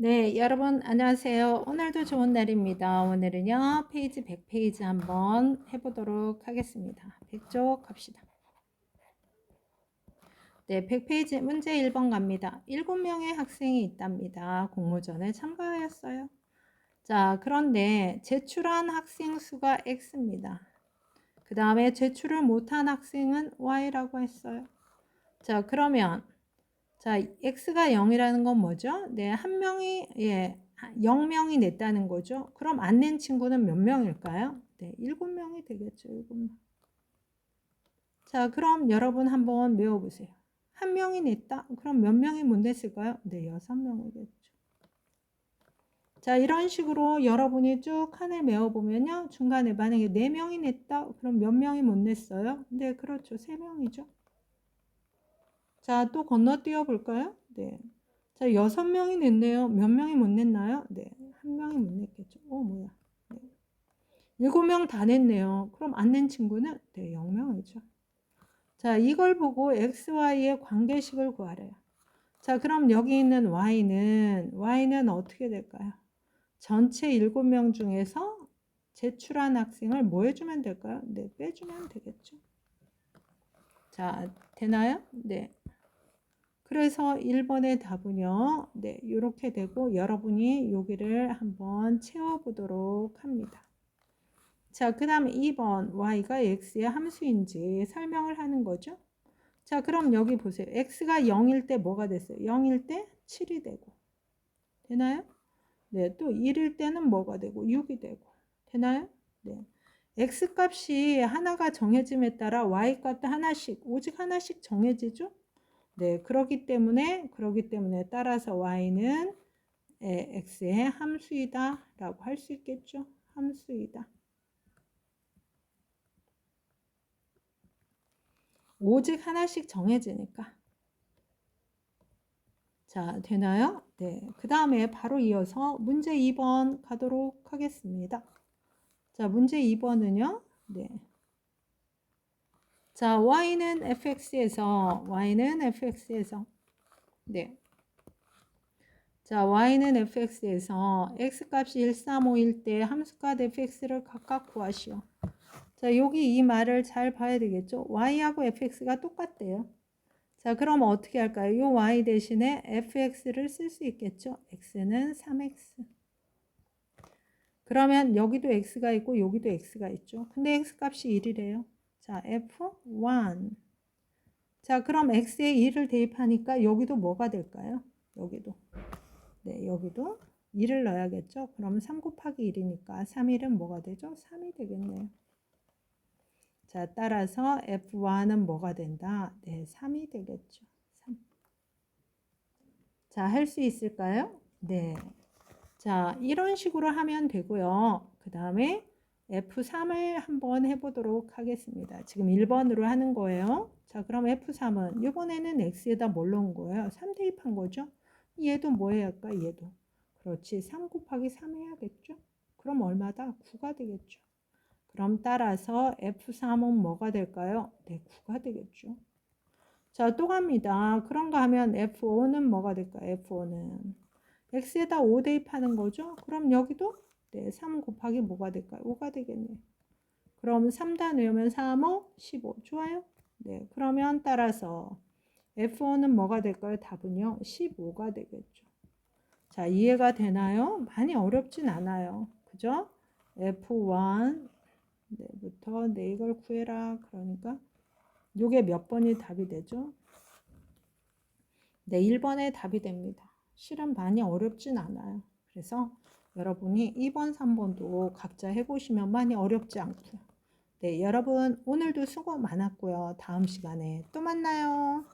네, 여러분 안녕하세요. 오늘도 좋은 날입니다. 오늘은요, 페이지 100페이지 한번 해 보도록 하겠습니다. 100쪽 갑시다. 네, 100페이지 문제 1번 갑니다. 7명의 학생이 있답니다. 공모전에 참가하였어요. 자, 그런데 제출한 학생 수가 X입니다. 그 다음에 제출을 못한 학생은 Y라고 했어요. 자, 그러면 자, x가 0이라는 건 뭐죠? 네, 한 명이 예, 0명이 냈다는 거죠. 그럼 안 낸 친구는 몇 명일까요? 네, 7명이 되겠죠. 7명. 자, 그럼 여러분 한번 외워 보세요. 한 명이 냈다. 그럼 몇 명이 못 냈을까요? 네, 6명이겠죠. 자, 이런 식으로 여러분이 쭉 칸을 메워 보면요. 중간에 만약에 4명이 냈다. 그럼 몇 명이 못 냈어요? 네, 그렇죠. 3명이죠. 자, 또 건너뛰어 볼까요? 네. 자, 여섯 명이 냈네요. 몇 명이 못 냈나요? 네. 한 명이 못 냈겠죠. 어, 뭐야. 네. 일곱 명 다 냈네요. 그럼 안 낸 친구는? 네, 0명이죠. 자, 이걸 보고 XY의 관계식을 구하래요. 자, 그럼 여기 있는 Y는, Y는 어떻게 될까요? 전체 일곱 명 중에서 제출한 학생을 뭐 해주면 될까요? 네, 빼주면 되겠죠. 자, 되나요? 네. 그래서 1번의 답은요. 네, 이렇게 되고 여러분이 여기를 한번 채워보도록 합니다. 자, 그 다음에 2번 y가 x의 함수인지 설명을 하는 거죠. 자, 그럼 여기 보세요. x가 0일 때 뭐가 됐어요? 0일 때 7이 되고. 되나요? 네, 또 1일 때는 뭐가 되고 6이 되고. 되나요? 네. x 값이 하나가 정해짐에 따라 y 값도 하나씩, 오직 하나씩 정해지죠? 네, 그렇기 때문에 그렇기 때문에 따라서 y는 x의 함수이다라고 할 수 있겠죠. 함수이다. 오직 하나씩 정해지니까. 자, 되나요? 네. 그 다음에 바로 이어서 문제 2번 가도록 하겠습니다. 자, 문제 2번은요. 네. 자, y는 fx에서 y는 fx에서 네. 자, y는 fx에서 x 값이 1, 3, 5일 때 함수값 fx를 각각 구하시오. 자, 여기 이 말을 잘 봐야 되겠죠? y하고 fx가 똑같대요. 자, 그럼 어떻게 할까요? 이 y 대신에 fx를 쓸 수 있겠죠? x는 3x. 그러면 여기도 x가 있고 여기도 x가 있죠. 근데 x 값이 1이래요. 자, F1. 자, 그럼 X에 2를 대입하니까 여기도 뭐가 될까요? 여기도. 네, 여기도 2를 넣어야겠죠? 그럼 3 곱하기 1이니까 3일은 뭐가 되죠? 3이 되겠네요. 자, 따라서 F1은 뭐가 된다? 네, 3이 되겠죠. 3. 자, 할 수 있을까요? 네. 자, 이런 식으로 하면 되고요. 그 다음에 F3을 한번 해보도록 하겠습니다. 지금 1번으로 하는 거예요. 자, 그럼 F3은 이번에는 X에다 뭘 넣은 거예요? 3 대입한 거죠? 얘도 뭐 해야 할까? 얘도. 그렇지. 3 곱하기 3 해야겠죠? 그럼 얼마다? 9가 되겠죠. 그럼 따라서 F3은 뭐가 될까요? 네, 9가 되겠죠. 자, 또 갑니다. 그런가 하면 F5는 뭐가 될까요? F5는 X에다 5 대입하는 거죠? 그럼 여기도 네, 3 곱하기 뭐가 될까요? 5가 되겠네요. 그럼 3다 넣으면 3, 5, 15. 좋아요? 네, 그러면 따라서 F1은 뭐가 될까요? 답은요, 15가 되겠죠. 자, 이해가 되나요? 많이 어렵진 않아요. 그죠? F1 부터 네, 이걸 구해라. 그러니까 요게 몇 번이 답이 되죠? 네, 1번에 답이 됩니다. 실은 많이 어렵진 않아요. 그래서 여러분이 2번, 3번도 각자 해보시면 많이 어렵지 않고요. 네, 여러분 오늘도 수고 많았고요. 다음 시간에 또 만나요.